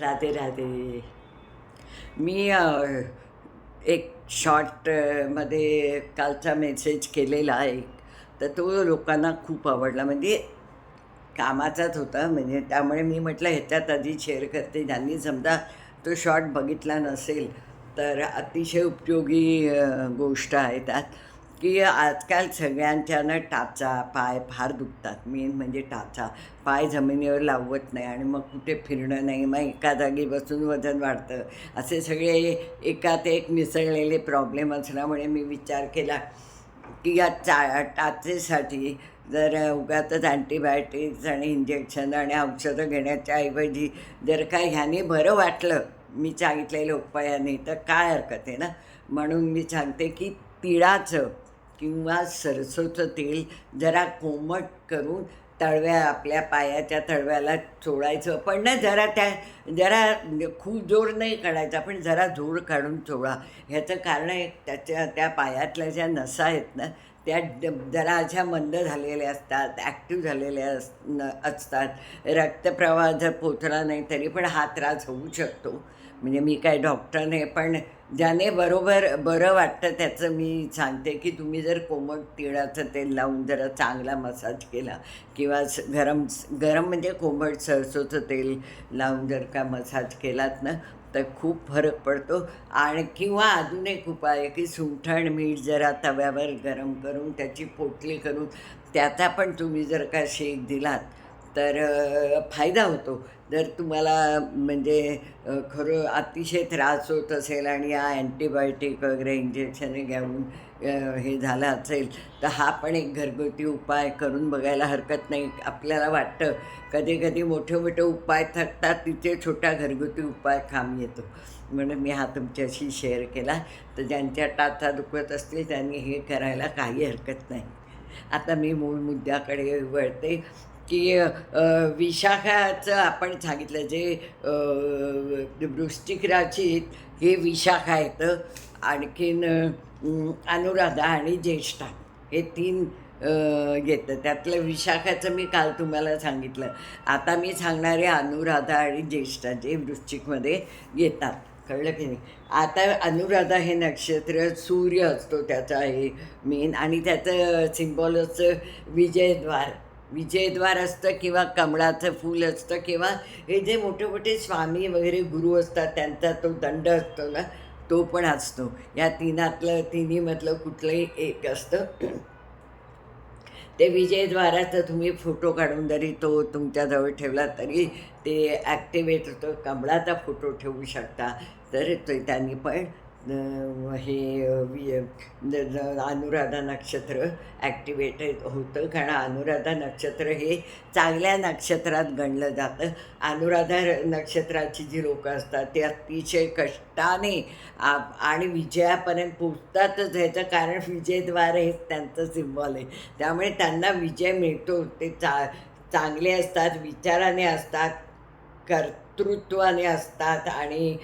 राधे राधे. मी एक शॉर्टमध्ये कालचा मेसेज केलेला आहे. तर तो लोकांना खूप आवडला. म्हणजे कामाचाच होता. म्हणजे त्यामुळे मी म्हटलं ह्याच्यात आधी शेअर करते. ज्यांनी समजा तो शॉर्ट बघितला नसेल तर अतिशय उपयोगी गोष्ट आहे त्यात. की आजकाल सगळ्यांच्यानं टाचा पाय फार दुखतात. मेन म्हणजे टाचा. पाय जमिनीवर लावत नाही आणि मग कुठे फिरणं नाही. मग एका जागी बसून वजन वाढतं. असे सगळे एकात एक मिसळलेले प्रॉब्लेम असल्यामुळे मी विचार केला की या चा टाचेसाठी जर उगातच अँटीबायोटिक्स आणि इंजेक्शन आणि औषधं घेण्याच्या ऐवजी जर काय ह्याने बरं वाटलं मी सांगितलेल्या उपायाने तर काय हरकत आहे ना? म्हणून मी सांगते की तिळाचं किंवा सरसोचं तेल जरा कोमट करून तळव्या आपल्या पायाच्या तळव्याला चोळायचं. पण ना जरा त्या जरा म्हणजे खूप जोर नाही काढायचा पण जरा जोर काढून चोळा. ह्याचं कारण आहे त्याच्या त्या पायातल्या ज्या नसा आहेत ना त्या जरा अशा मंद झालेल्या असतात ॲक्टिव्ह झालेल्या अस न असतात. रक्तप्रवाह जर पोचला नाही तरी पण हा त्रास होऊ शकतो. म्हणजे मी काय डॉक्टर नाही पण ज्याने बरोबर बरं वाटतं त्याचं मी सांगते की तुम्ही जर कोमट तिळाचं तेल लावून जरा चांगला मसाज केला किंवा गरम गरम म्हणजे कोमट सरसोचं तेल लावून जर का मसाज केलात ना तर खूप फरक पडतो. आणि किंवा अजून एक उपाय आहे की सुंठण मीठ जरा तव्यावर गरम करून त्याची पोटली करून त्याचा पण तुम्ही जर का शेक दिलात तर फायदा होतो. जर तुम्हाला म्हणजे खरं अतिशय त्रास होत असेल आणि या अँटीबायोटिक वगैरे इंजेक्शन घेऊन हे झालं असेल तर हा पण एक घरगुती उपाय करून बघायला हरकत नाही. आपल्याला वाटतं कधी कधी मोठे मोठे उपाय थकतात तिथे छोटा घरगुती उपाय काम येतो. म्हणून मी हा तुमच्याशी शेअर केला. तर ज्यांच्या टाचा दुखत असतील त्यांनी हे करायला काही हरकत नाही. आता मी मूळ मुद्द्याकडे वळते. की विशाखाचं आपण सांगितलं जे अ, हे विशाखा येतं आणखीन अनुराधा आणि ज्येष्ठा हे तीन येतं त्यातलं विशाखाचं मी काल तुम्हाला सांगितलं. आता मी सांगणारे अनुराधा आणि ज्येष्ठा जे वृश्चिकमध्ये येतात. कळलं की नाही? आता अनुराधा हे नक्षत्र सूर्य असतो त्याचा हे मेन आणि त्याचं सिम्बॉल असतं विजयद्वार. विजयद्वार असतं किंवा कमळाचं फूल असतं किंवा हे जे मोठे मोठे स्वामी वगैरे गुरु असतात त्यांचा तो दंड असतो ना तो पण असतो. या तिनातलं तिन्हीमधलं कुठलंही एक असतं. ते विजयद्वाराचा तुम्ही फोटो काढून जरी तो तुमच्याजवळ ठेवला तरी ते ॲक्टिवेट होतं. कमळाचा फोटो ठेवू शकता. तर ते त्यांनी पण हे वि- अनुराधा नक्षत्र ॲक्टिवेटेड होतं. कारण अनुराधा नक्षत्र हे चांगल्या नक्षत्रात गणलं जातं. अनुराधा नक्षत्राची जी लोकं असतात ते अतिशय कष्टाने आणि विजयापर्यंत पोचतातच ह्याचं कारण विजयद्वार हे त्यांचं सिम्बॉल आहे. त्यामुळे त्यांना विजय मिळतो. ते चा चांगले असतात विचाराने असतात कर कर्तृत्वाने असतात आणि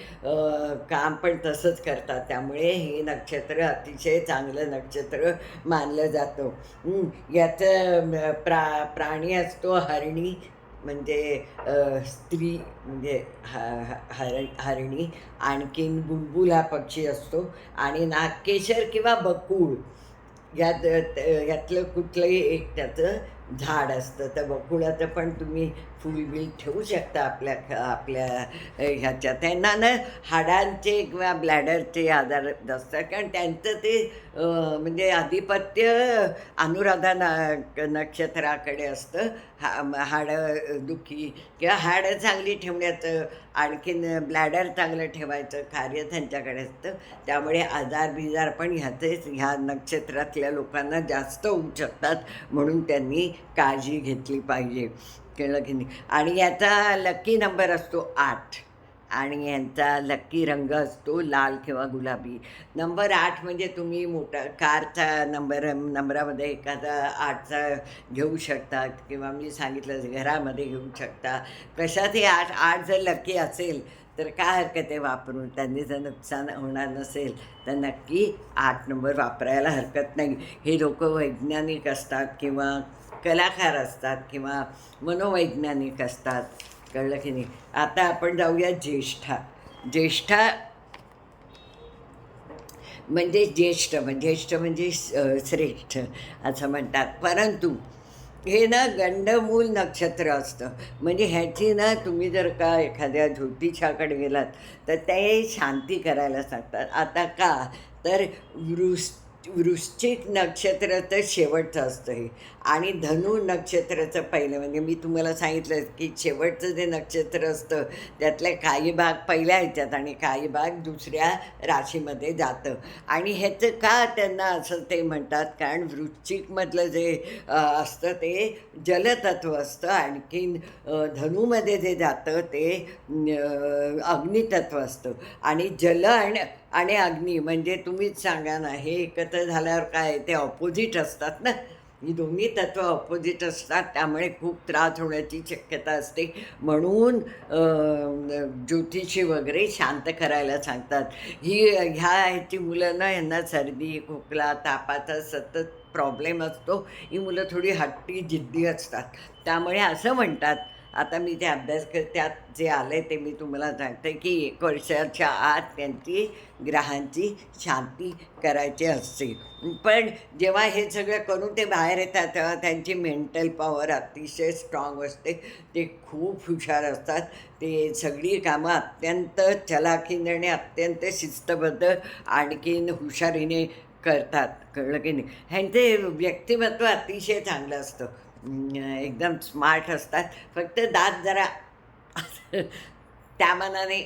काम पण तसंच करतात. त्यामुळे हे नक्षत्र अतिशय चांगलं नक्षत्र मानलं जातं. याचं प्रा प्राणी असतो हरणी म्हणजे स्त्री म्हणजे ह ह- हर हरणी आणखीन बुलबुल हा पक्षी असतो आणि नागकेशर किंवा बकुळ. यात यातलं कुठलंही एक त्याचं झाड असतं तर बकुळाचं पण तुम्ही फुलबिल ठेवू शकता आपल्या आपल्या ह्याच्यात. त्यांना ना हाडांचे किंवा ब्लॅडरचे आजार असतात कारण त्यांचं ते म्हणजे आधिपत्य अनुराधा ना नक्षत्राकडे असतं. हा हाडं दुखी किंवा हाडं चांगली ठेवण्याचं आणखीन ब्लॅडर चांगलं ठेवायचं कार्य त्यांच्याकडे असतं. त्यामुळे आजार बिजार पण ह्याचेच ह्या नक्षत्रातल्या लोकांना जास्त होऊ शकतात म्हणून त्यांनी काळजी घेतली पाहिजे. केलं की नाही? आणि याचा लकी नंबर असतो आठ. आणि यांचा लक्की रंग असतो लाल किंवा गुलाबी. नंबर आठ म्हणजे तुम्ही मोठा कारचा नंबर नंबरामध्ये एखादा आठचा घेऊ शकता किंवा मी सांगितलं घरामध्ये घेऊ शकता. कशातही आठ आठ जर लकी असेल तर काय हरकत आहे वापरून? त्यांनी जर नुकसान होणार नसेल तर नक्की आठ नंबर वापरायला हरकत नाही. हे लोक वैज्ञानिक असतात किंवा कलाकार असतात किंवा मनोवैज्ञानिक असतात. कळलं की नाही? आता आपण जाऊया ज्येष्ठा. ज्येष्ठा म्हणजे ज्येष्ठ. म्हणजे ज्येष्ठ म्हणजे श्रेष्ठ असं म्हणतात. परंतु हे ना गंडमूल नक्षत्र असतं. म्हणजे ह्याची ना तुम्ही जर का एखाद्या ज्योतिषाकडे गेलात तर ते शांती करायला सांगतात. आता का? तर वृष वृश्चिक नक्षत्र तर शेवटचं असतं हे. आणि धनु नक्षत्राचं पहिलं म्हणजे मी तुम्हाला सांगितलं की शेवटचं जे नक्षत्र असतं त्यातले काही भाग पहिल्या ह्याच्यात आणि काही भाग दुसऱ्या राशीमध्ये जातं. आणि ह्याचं का त्यांना असं ते म्हणतात? कारण वृश्चिकमधलं जे असतं ते जलतत्व असतं. आणखीन धनुमध्ये जे जातं ते अग्नितत्व असतं. आणि जल आणि आणि अग्नी म्हणजे तुम्हीच सांगा ना हे एकत्र झाल्यावर काय ते ऑपोजिट असतात ना? ही दोन्ही तत्व ऑपोजिट असतात त्यामुळे खूप त्रास होण्याची शक्यता असते. म्हणून ज्योतिषी वगैरे शांत करायला सांगतात. ही ह्या ह्याची मुलं ना यांना सर्दी खोकला तापाचा सतत प्रॉब्लेम असतो. ही मुलं थोडी हट्टी जिद्दी असतात. त्यामुळे असं म्हणतात आता मी ते अभ्यास कर त्यात जे आलं ते मी तुम्हाला सांगते की एक वर्षाच्या आत त्यांची ग्रहांची शांती करायची असते. पण जेव्हा हे सगळं करून ते बाहेर येतात तेव्हा त्यांची मेंटल पॉवर अतिशय स्ट्रॉंग असते. ते खूप हुशार असतात. ते सगळी कामं अत्यंत चलाखीने आणि अत्यंत शिस्तबद्ध आणखीन हुशारीने करतात. कळलं की नाही? ह्यांचे व्यक्तिमत्व अतिशय चांगलं असतं. एकदम स्मार्ट असतात. फक्त दात जरा त्या मनाने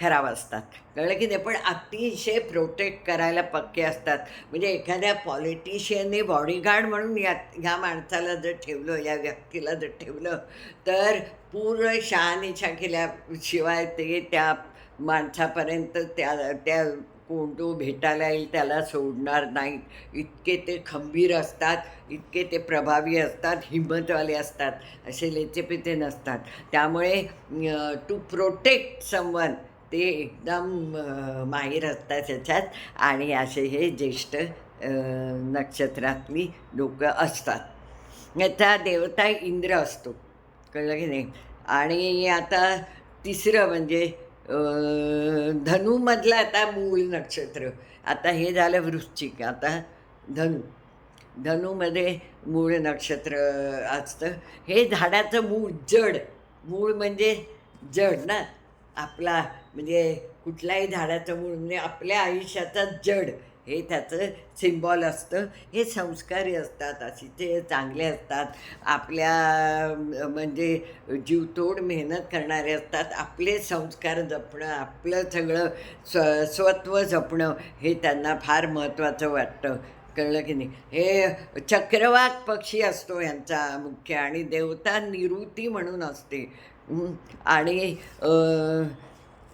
खराब असतात. कळलं की नाही? पण अतिशय प्रोटेक्ट करायला पक्के असतात. म्हणजे एखाद्या पॉलिटिशियनने बॉडीगार्ड म्हणून या ह्या माणसाला जर ठेवलं या व्यक्तीला जर ठेवलं तर पूर्ण शहानिशा केल्याशिवाय ते त्या माणसापर्यंत त्या त्या कोण तो भेटायला येईल त्याला सोडणार नाहीत इतके ते खंबीर असतात इतके ते प्रभावी असतात हिंमतवाले असतात असे लेचेपिते नसतात. त्यामुळे टू प्रोटेक्ट समवन ते एकदम माहीर असतात त्याच्यात आणि असे हे ज्येष्ठ नक्षत्रातली लोकं असतात. याचा देवता इंद्र असतो. कळलं की नाही? आणि आता तिसरं म्हणजे धनुमधलं आता मूल नक्षत्र. आता हे झालं वृश्चिक आता धनु. धनुमध्ये मूळ नक्षत्र असतं. हे झाडाचं मूळ जड. मूळ म्हणजे जड ना. आपला म्हणजे कुठल्याही झाडाचं मूळ म्हणजे आपल्या आयुष्याचा जड. हे त्याचं सिम्बॉल असतं हे संस्कारी असतात अशी ते चांगले असतात. आपल्या म्हणजे जीवतोड मेहनत करणारे असतात. आपले संस्कार जपणं आपलं सगळं स्व स्वत्व जपणं हे त्यांना फार महत्त्वाचं वाटतं. कळलं की नाही? हे चक्रवाक पक्षी असतो यांचा मुख्य आणि देवता निवृत्ती म्हणून असते. आणि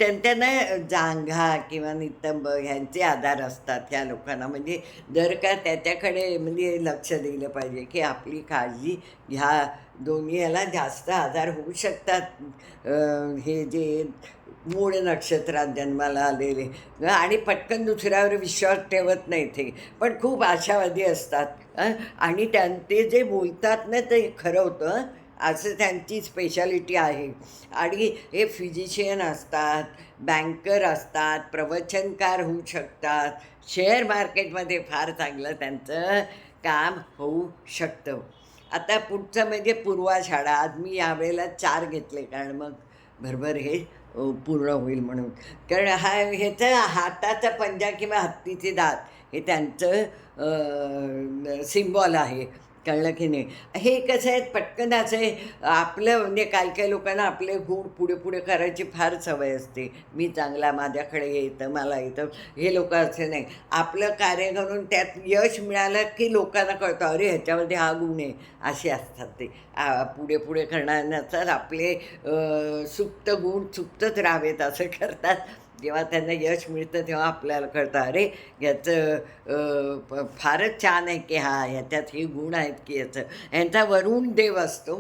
त्यांना जांघा किंवा नितंब ह्यांचे आधार असतात ह्या लोकांना. म्हणजे जर का त्याच्याकडे म्हणजे लक्ष दिलं पाहिजे की आपली काळजी ह्या दोन्ही याला जास्त आधार होऊ शकतात. हे जे मूळ नक्षत्रात जन्माला आलेले. आणि पटकन दुसऱ्यावर विश्वास ठेवत नाही ते. पण खूप आशावादी असतात. आणि त्यां ते जे बोलतात ना ते खरं होतं. असं त्यांची स्पेशालिटी आहे. आणि हे फिजिशियन असतात बँकर असतात प्रवचनकार होऊ शकतात. शेअर मार्केटमध्ये फार चांगलं त्यांचं काम होऊ शकतं. आता पुढचं म्हणजे पूर्वाषाढा आज मी यावेळेला चार घेतले कारण मग भरभर हे पूर्ण होईल म्हणून. कारण हा ह्याचं हाताचा पंजा किंवा हत्तीचे दात हे त्यांचं सिम्बॉल आहे. कळलं की नाही. हे कसं आहे पटकन असं आहे आपलं म्हणजे काही काही लोकांना आपले गुण पुढे पुढे करायची फार सवय असते. मी चांगला माझ्याकडे येतं मला येतं. हे लोक असे नाही. आपलं कार्य करून त्यात यश मिळालं की लोकांना कळतं अरे ह्याच्यामध्ये हा गुण आहे. असे असतात ते. पुढे पुढे करणार नसतात आपले सुप्त गुण सुप्तच राहावेत असं करतात. जेव्हा त्यांना यश मिळतं तेव्हा आपल्याला कळतं अरे याचं प- फारच छान आहे की हा याच्यात हे गुण आहेत की याचं. यांचा वरुण देव असतो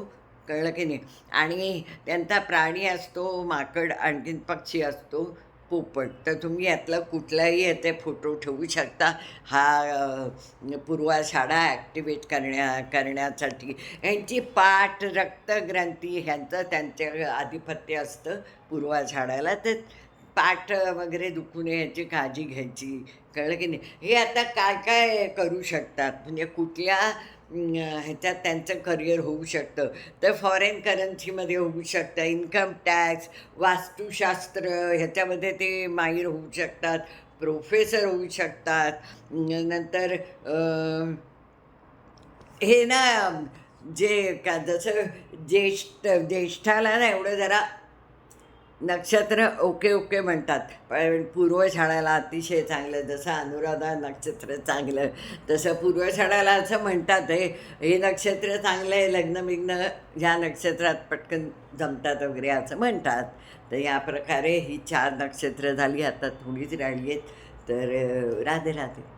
कळलं की नाही? आणि त्यांचा प्राणी असतो माकड आणखीन पक्षी असतो पोपट. तर तुम्ही यातलं कुठलाही याचे फोटो ठेवू शकता. हा पूर्वा पूर्वाषाढा ॲक्टिवेट करण्या करण्यासाठी. यांची पाठ रक्तग्रंथी ह्यांचं त्यांचे आधिपत्य असतं पूर्वाषाढाला तर पाठ वगैरे दुखू नये ह्याची काळजी घ्यायची. कळलं की नाही? हे आता काय काय करू शकतात? म्हणजे कुठल्या ह्याच्यात त्यांचं करिअर होऊ शकतं? तर फॉरेन करन्सीमध्ये होऊ शकतं. इन्कम टॅक्स वास्तुशास्त्र ह्याच्यामध्ये ते माहीर होऊ शकतात. प्रोफेसर होऊ शकतात. नंतर हे ना जे का जसं ज्येष्ठ ज्येष्ठाला ना एवढं जरा नक्षत्र ओके ओके म्हणतात. पण पूर्वशाळाला अतिशय चांगलं जसं अनुराधा नक्षत्र चांगलं तसं पूर्वशाळाला असं म्हणतात हे. हे नक्षत्र चांगलं आहे लग्नमिग्न ह्या नक्षत्रात पटकन जमतात वगैरे असं म्हणतात. तर या प्रकारे ही चार नक्षत्र झाली आता थोडीच राहिली आहेत. तर राधे राधे.